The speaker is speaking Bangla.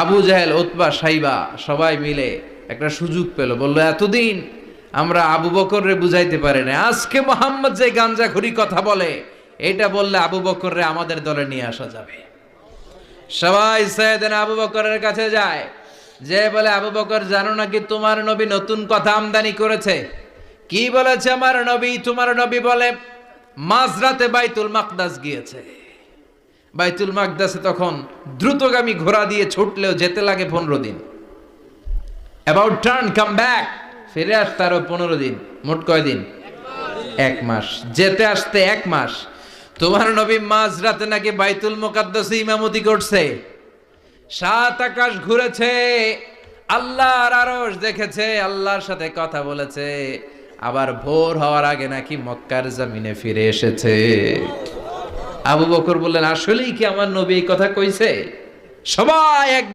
আবু জাহেল ওতবা সাইবা সবাই মিলে একটা সুযোগ পেল। বলল, এতদিন আমরা আবু বকররে বুঝাইতে পারি না আজকে মোহাম্মদ যে গাঞ্জাখুরি কথা বলে, এটা বললে আবু বকররে আমাদের দলে নিয়ে আসা যাবে। সবাই সৈয়দিন আবু বকরের কাছে যায়। যে বলে, আবু বকর, জানো নাকি তোমার নবী নতুন কথা আমদানি করেছে? কি বলেছে আমার নবী? তোমার নবী বলে, মাঝরাতে বাইতুল মাকদাস গিয়েছে। বাইতুল মাকদাসে তখন দ্রুতগামী ঘোড়া দিয়ে ছুটলেও যেতে লাগে পনেরো দিন। অ্যাবাউট টার্ন কাম ব্যাক ফিরে আসতে আরও পনেরো দিন, মোট কয় দিন? এক মাস। যেতে আসতে এক মাস। তোমার নবী মাঝ রাতে নাকি বাইতুল মোকাদ্দাসে ইমামতি করছে? সাত আকাশ ঘুরেছে, আল্লাহর আরশ দেখেছে, আল্লাহর সাথে কথা বলেছে, আবার ভোর হওয়ার আগে নাকি মক্কার জমিনে ফিরে এসেছে। আবু বকর বললেন আসলেই কি আমার নবী এই কথা কইছে? সবাই এক